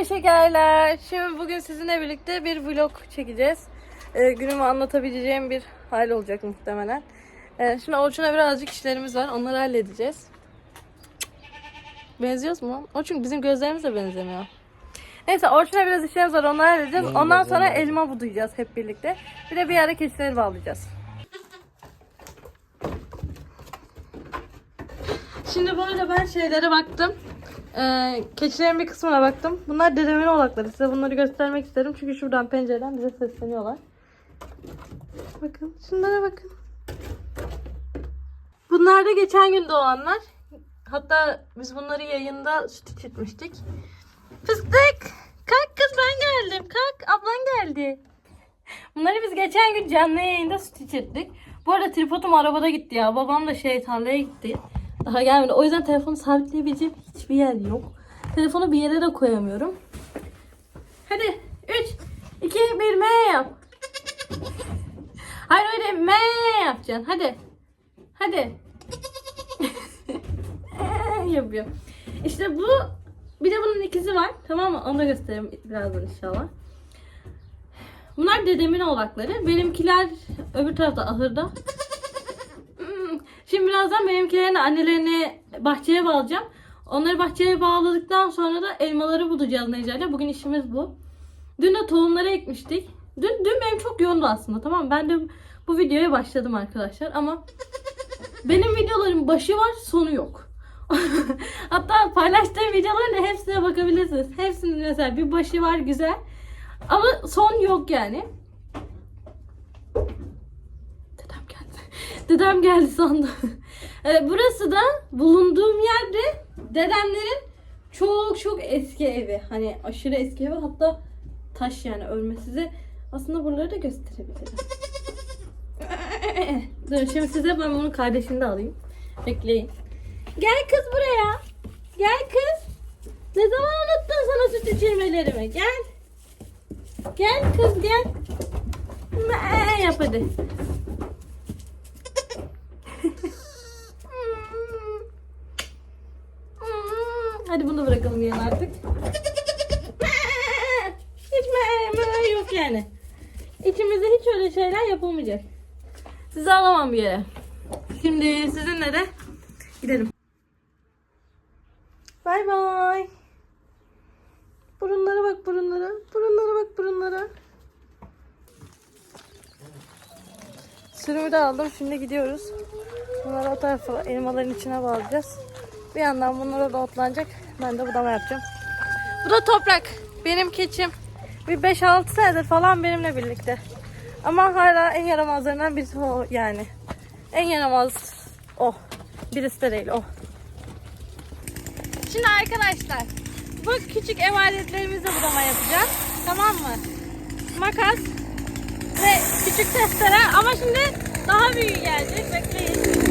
Merhaba şekerler. Şimdi bugün sizinle birlikte bir vlog çekeceğiz. Ee, günümü anlatabileceğim bir hal olacak muhtemelen. Ee, şimdi Orçun'a birazcık işlerimiz var. Onları halledeceğiz. Benziyoruz mu? Orçun bizim gözlerimiz de benzemiyor. Neyse Orçun'a biraz işlerimiz var. Onları halledeceğiz. Benim Ondan sonra benziyor. elma budayacağız hep birlikte. Bir de bir ara keçileri bağlayacağız. Şimdi bu arada ben şeylere baktım. Ee, keçilerin bir kısmına baktım. Bunlar dedemin oğlakları. Size bunları göstermek isterim. Çünkü şuradan pencereden bize sesleniyorlar. Bakın şunlara bakın. Bunlar da geçen gün doğanlar. Hatta biz bunları yayında süt içitmiştik. Fıstık! Kalk kız ben geldim. Kalk ablan geldi. Bunları biz geçen gün canlı yayında süt içirttik. Bu arada tripodum arabada gitti ya. Babam da şey gitti. Daha gelmedi. O yüzden telefonu sabitleyebileceğim hiçbir yer yok. Telefonu bir yere de koyamıyorum. Hadi 3, 2, 1 M yap. Hayır öyle M yapacaksın. Hadi. Hadi. Yapıyor. İşte bu bir de bunun ikizi var. Tamam mı? Onu da göstereyim birazdan inşallah. Bunlar dedemin oğlakları. Benimkiler öbür tarafta ahırda. Şimdi birazdan benimkilerini annelerini bahçeye bağlayacağım. Onları bahçeye bağladıktan sonra da elmaları bulacağız Necla'yla. Bugün işimiz bu. Dün de tohumları ekmiştik. Dün, dün benim çok yoğundu aslında tamam mı? Ben de bu videoya başladım arkadaşlar ama benim videoların başı var sonu yok. Hatta paylaştığım videoların hepsine bakabilirsiniz. Hepsinin mesela bir başı var güzel. Ama son yok yani. Dedem geldi. Dedem geldi sandım. Ee, Burası da bulunduğum yerde dedemlerin çok çok eski evi. Hani aşırı eski evi hatta taş yani örme size. Aslında buraları da gösterebilirim. Dur şimdi size ben bunun kardeşini de alayım. Bekleyin. Gel kız buraya. Gel kız. Ne zaman unuttun sana süt içirmelerimi? Gel. Gel kız gel. Mee yap hadi. Yerine artık. Hiç mee, mee yok yani. İçimizde hiç öyle şeyler yapılmayacak. Sizi alamam bir yere. Şimdi sizinle de gidelim. Bay bay. Burunlara bak burunlara. Burunlara bak burunlara. Sürümü de aldım. Şimdi gidiyoruz. Bunları o tarafa elmaların içine bağlayacağız. Bir yandan bunlara da otlanacak. Ben de budama yapacağım. Bu da toprak. Benim keçim. Bir 5-6 senedir falan benimle birlikte. Ama hala en yaramazlarından birisi o yani. En yaramaz o. Birisi de değil o. Şimdi arkadaşlar bu küçük ev aletlerimizle budama yapacağız. Tamam mı? Makas ve küçük testere ama şimdi daha büyük gelecek. Bekleyin.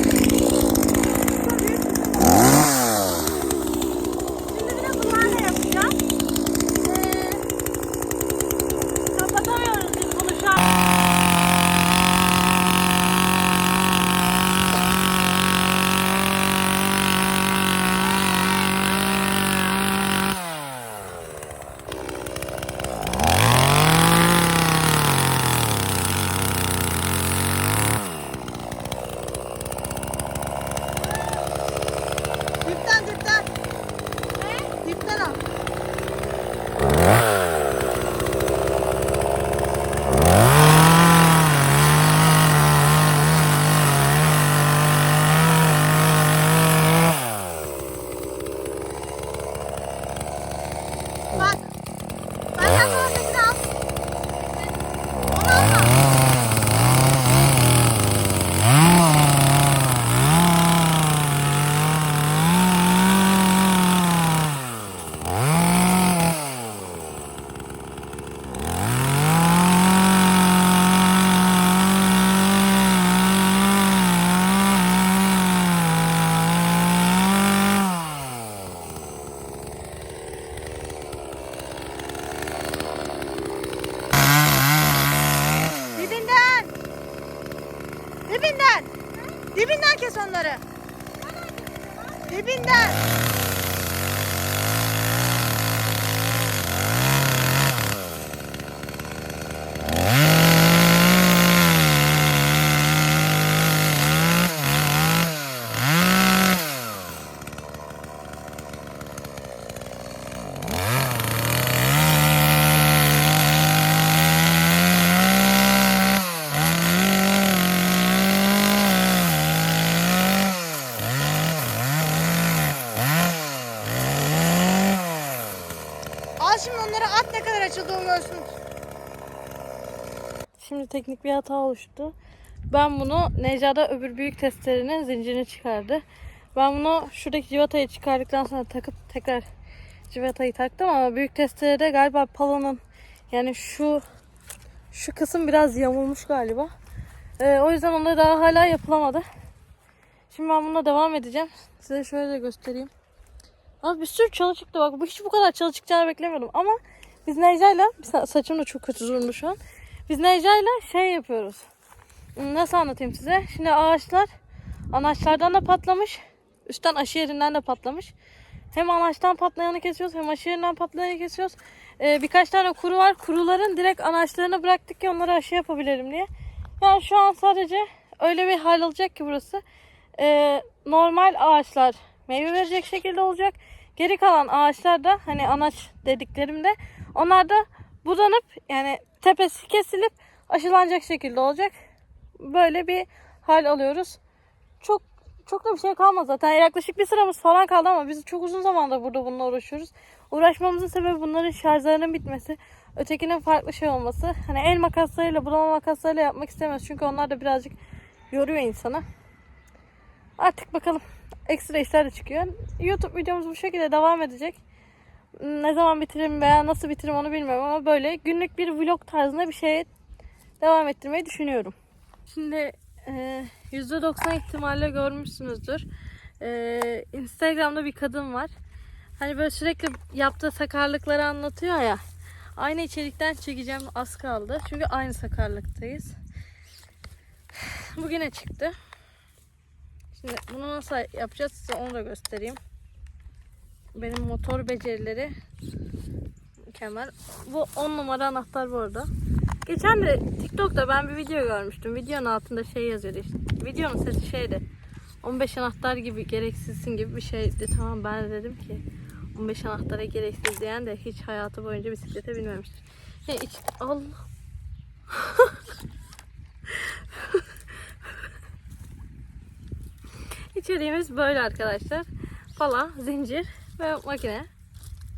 Teknik bir hata oluştu. Ben bunu Necada öbür büyük testerenin zincirini çıkardı. Ben bunu şuradaki civatayı çıkardıktan sonra takıp tekrar civatayı taktım ama büyük testerede galiba palonun yani şu şu kısım biraz yamulmuş galiba. Ee, o yüzden onlar daha hala yapılamadı. Şimdi ben bununla devam edeceğim. Size şöyle de göstereyim. Abi bir sürü çalı çıktı bak. Hiç bu kadar çalı çıkacağını beklemiyordum ama biz Necla'yla sa- saçım da çok kötü durumda şu an. Biz Necla'yla şey yapıyoruz. Nasıl anlatayım size? Şimdi ağaçlar anaçlardan da patlamış. Üstten aşı yerinden de patlamış. Hem anaçtan patlayanı kesiyoruz hem aşı yerinden patlayanı kesiyoruz. Ee, birkaç tane kuru var. Kuruların direkt anaçlarını bıraktık ki onlara aşı yapabilelim diye. Yani şu an sadece öyle bir hal alacak ki burası. Ee, normal ağaçlar meyve verecek şekilde olacak. Geri kalan ağaçlar da hani anaç dediklerimde onlar da budanıp yani tepesi kesilip aşılanacak şekilde olacak. Böyle bir hal alıyoruz. Çok çok da bir şey kalmadı zaten. Yaklaşık bir sıramız falan kaldı ama biz çok uzun zamandır burada bununla uğraşıyoruz. Uğraşmamızın sebebi bunların şarjlarının bitmesi. Ötekinin farklı şey olması. Hani el makaslarıyla, bulama makaslarıyla yapmak istemiyoruz. Çünkü onlar da birazcık yoruyor insanı. Artık bakalım. Ekstra işler de çıkıyor. YouTube videomuz bu şekilde devam edecek. Ne zaman bitiririm veya nasıl bitiririm onu bilmiyorum ama böyle günlük bir vlog tarzında bir şeye devam ettirmeyi düşünüyorum. Şimdi e, %90 ihtimalle görmüşsünüzdür. E, Instagram'da bir kadın var. Hani böyle sürekli yaptığı sakarlıkları anlatıyor ya. Aynı içerikten çekeceğim az kaldı. Çünkü aynı sakarlıktayız. Bugüne çıktı. Şimdi bunu nasıl yapacağız size onu da göstereyim. Benim motor becerileri mükemmel. Bu 10 numara anahtar bu arada. Geçen de TikTok'ta ben bir video görmüştüm. Videonun altında şey yazıyordu işte. Videonun sesi şeydi. 15 anahtar gibi gereksizsin gibi bir şeydi. Tamam ben de dedim ki 15 anahtara gereksiz diyen de hiç hayatı boyunca bisiklete binmemiştir. Ya iç, Allah. İçeriğimiz böyle arkadaşlar. Pala, zincir ve makine.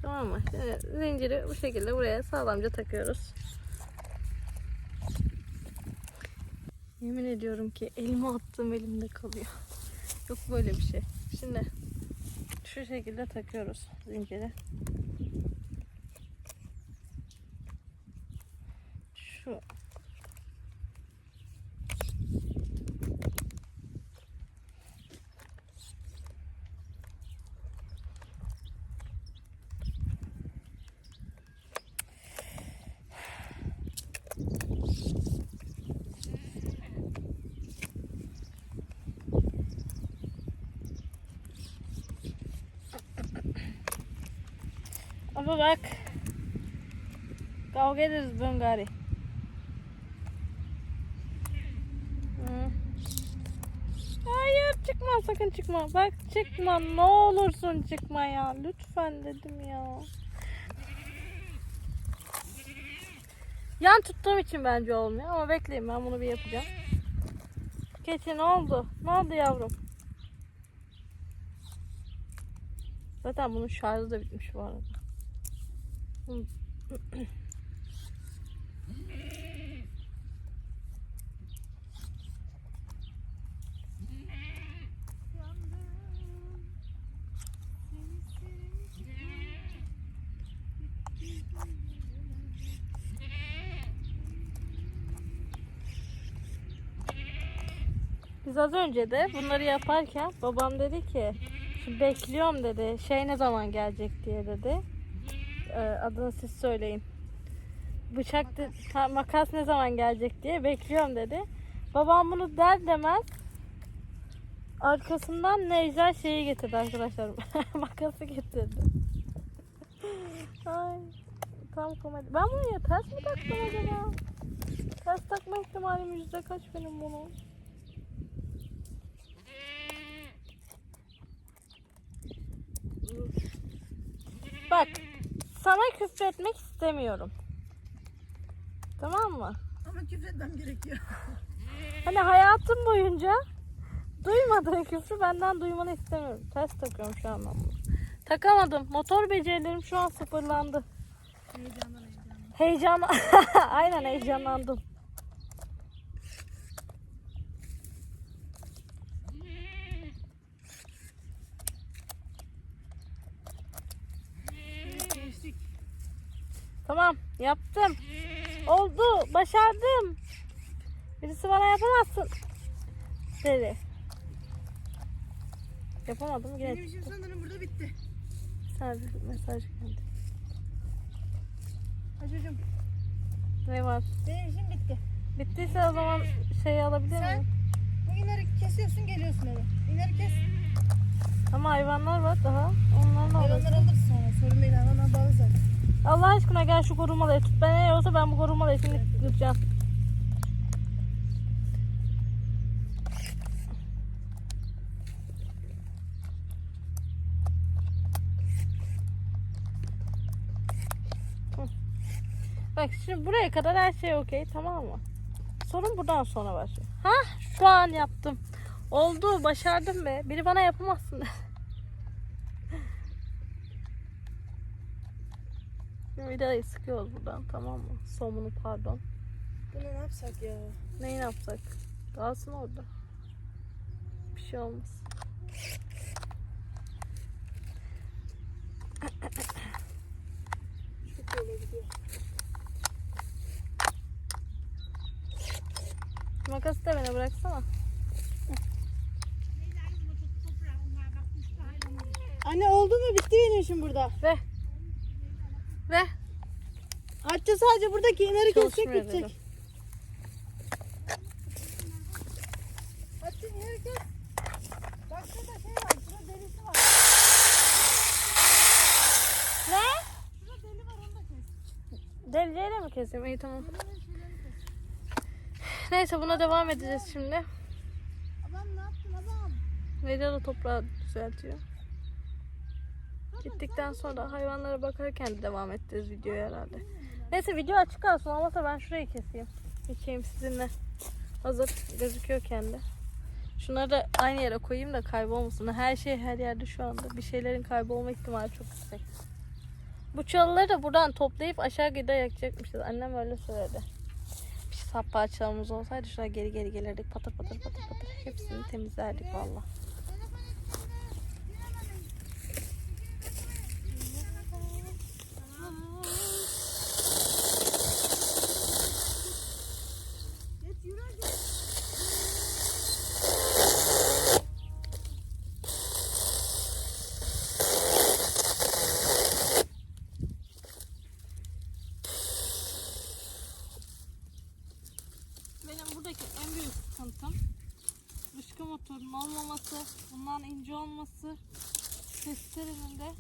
Tamam mı? Yani zinciri bu şekilde buraya sağlamca takıyoruz. Yemin ediyorum ki elime attığım elimde kalıyor. Yok böyle bir şey. Şimdi şu şekilde takıyoruz zinciri. Şu Ama bak. Kavga ederiz. Hı. Hayır çıkma sakın çıkma. Bak çıkma ne olursun çıkma ya. Lütfen dedim ya. Yan tuttuğum için bence olmuyor ama bekleyin ben bunu bir yapacağım. Keçi ne oldu? Ne oldu yavrum? Zaten bunun şarjı da bitmiş bu arada. Biz az önce de bunları yaparken babam dedi ki "Şimdi bekliyorum dedi şey ne zaman gelecek diye dedi. Ee, adını siz söyleyin. Bıçak de- makas ne zaman gelecek diye bekliyorum dedi. Babam bunu der demez arkasından Necla şeyi getirdi arkadaşlar. Makası getirdi. Ay tam komedi. Ben bunu ya ters mi taktım acaba? Ters takma ihtimalim yüzde kaç benim bunu? Bak sana küfretmek istemiyorum. Tamam mı? Ama küfretmem gerekiyor. Hani hayatım boyunca duymadığın küfrü benden duymanı istemiyorum. Ters takıyorum şu an ben bunu. Takamadım. Motor becerilerim şu an sıfırlandı. Heyecandan heyecandan. Heyecan. Aynen heyecanlandım. Tamam yaptım. Oldu. Başardım. Birisi bana yapamazsın. Dedi. Yapamadım Benim yine. işim sanırım burada bitti. Sadece mesaj geldi. Hacıcığım Ne var? benim işim bitti. Bittiyse o zaman şeyi alabilir Sen miyim? bu ineri kesiyorsun geliyorsun eve. İneri kes. Ama hayvanlar var daha. Onlar ne olacak? Hayvanları alırız sonra. Sorun değil hayvanlar bağlı zaten. Allah aşkına gel şu korumalığı tut. Ben eğer olsa ben bu korumalığı şimdi kıracağım. Hı. Bak şimdi buraya kadar her şey okey tamam mı? Sorun buradan sonra başlıyor. Ha şu an yaptım. Oldu başardım be. Biri bana yapamazsın. Vidayı sıkıyoruz buradan tamam mı? Somunu pardon. Bunu ne yapsak ya? Neyi yapsak? Kalsın orada. Bir şey olmaz. Gidiyor. Makası da bana bıraksana. Anne oldu mu? Bitti benim işim burada. Ve ve Hatice sadece buradaki ineri kesecek Çalışmıyor ineri kes. Bak şurada şey var. Şurada delisi var. ne? Şurada deli var onu da kes. Delceyle mi keseyim? İyi tamam. Neyse buna devam edeceğiz şimdi. Adam ne yaptın adam? Vedat da toprağı düzeltiyor. Gittikten sonra hayvanlara bakarken de devam edeceğiz videoya herhalde. Neyse video açık kalsın olmasa ben şurayı keseyim. Geçeyim sizinle. Hazır gözüküyorken de. Şunları da aynı yere koyayım da kaybolmasın. Her şey her yerde şu anda. Bir şeylerin kaybolma ihtimali çok yüksek. Bu çalıları da buradan toplayıp aşağı gide yakacakmışız. Annem öyle söyledi. Bir sap parçalarımız olsaydı şuraya geri geri gelirdik. Patır patır patır patır. Hepsini temizlerdik valla. Olması, testerenin de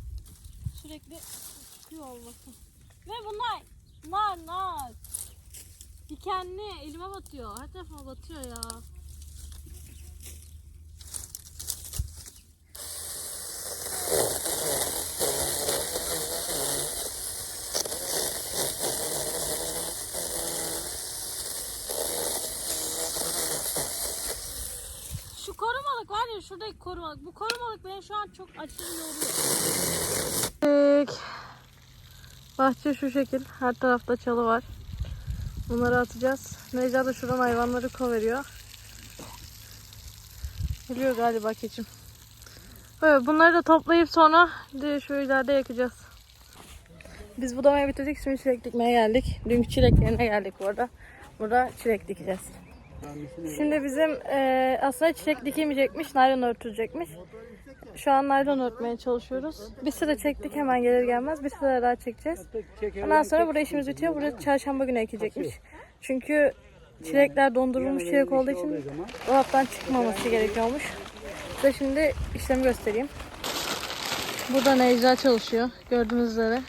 sürekli çıkıyor olması. Ve bunlar nar nar. Dikenli elime batıyor. Her tarafıma batıyor ya. Şu şuradaki korumalık. Bu korumalık beni şu an çok aşırı yoruyor. Bahçe şu şekil. Her tarafta çalı var. Bunları atacağız. Necla da şuradan hayvanları koveriyor. Geliyor galiba keçim. Böyle bunları da toplayıp sonra şu ileride yakacağız. Biz budamayı bitirdik. Şimdi çilek dikmeye geldik. Dünkü çileklerine geldik bu arada. Burada çilek dikeceğiz. Şimdi bizim e, aslında çiçek dikilmeyecekmiş, naylon örtülecekmiş. Şu an naylon örtmeye çalışıyoruz. Bir sıra çektik hemen gelir gelmez. Bir sıra daha çekeceğiz. Ondan sonra burada işimiz bitiyor. Burada çarşamba günü ekecekmiş. Çünkü çilekler dondurulmuş çilek olduğu için dolaptan çıkmaması gerekiyormuş. Size şimdi işlemi göstereyim. Burada Necla çalışıyor. Gördüğünüz üzere.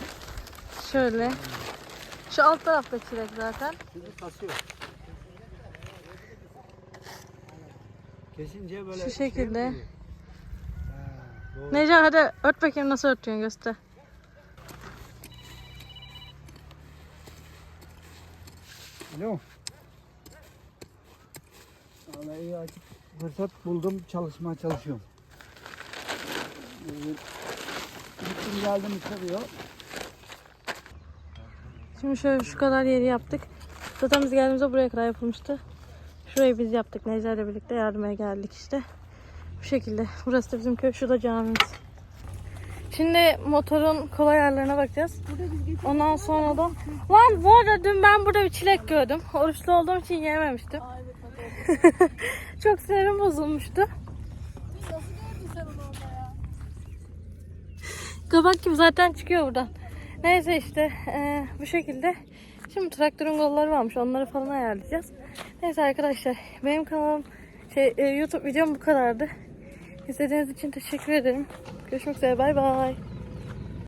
Şöyle. Şu alt tarafta çilek zaten. Şimdi kasıyor. Kesince böyle Şu şey şekilde. oluyor. Ha, doğru. Necla hadi ört bakayım nasıl örtüyorsun göster. Alo. Vallahi iyi açık fırsat buldum çalışmaya çalışıyorum. Ee, Gittim geldim çıkıyor. Şimdi şöyle şu kadar yeri yaptık. Zaten biz geldiğimizde buraya kadar yapılmıştı. Şurayı biz yaptık. Necla ile birlikte yardıma geldik işte. Bu şekilde. Burası da bizim köy. Şurada camimiz. Şimdi motorun kolay yerlerine bakacağız. Ondan sonra da... Lan bu arada dün ben burada bir çilek gördüm. Oruçlu olduğum için yiyememiştim. Çok sinirim bozulmuştu. Kabak gibi zaten çıkıyor buradan. Neyse işte eee, bu şekilde. Şimdi traktörün kolları varmış. Onları falan ayarlayacağız. Neyse arkadaşlar benim kanalım şey e, YouTube videom bu kadardı. İzlediğiniz için teşekkür ederim. Görüşmek üzere bay bay.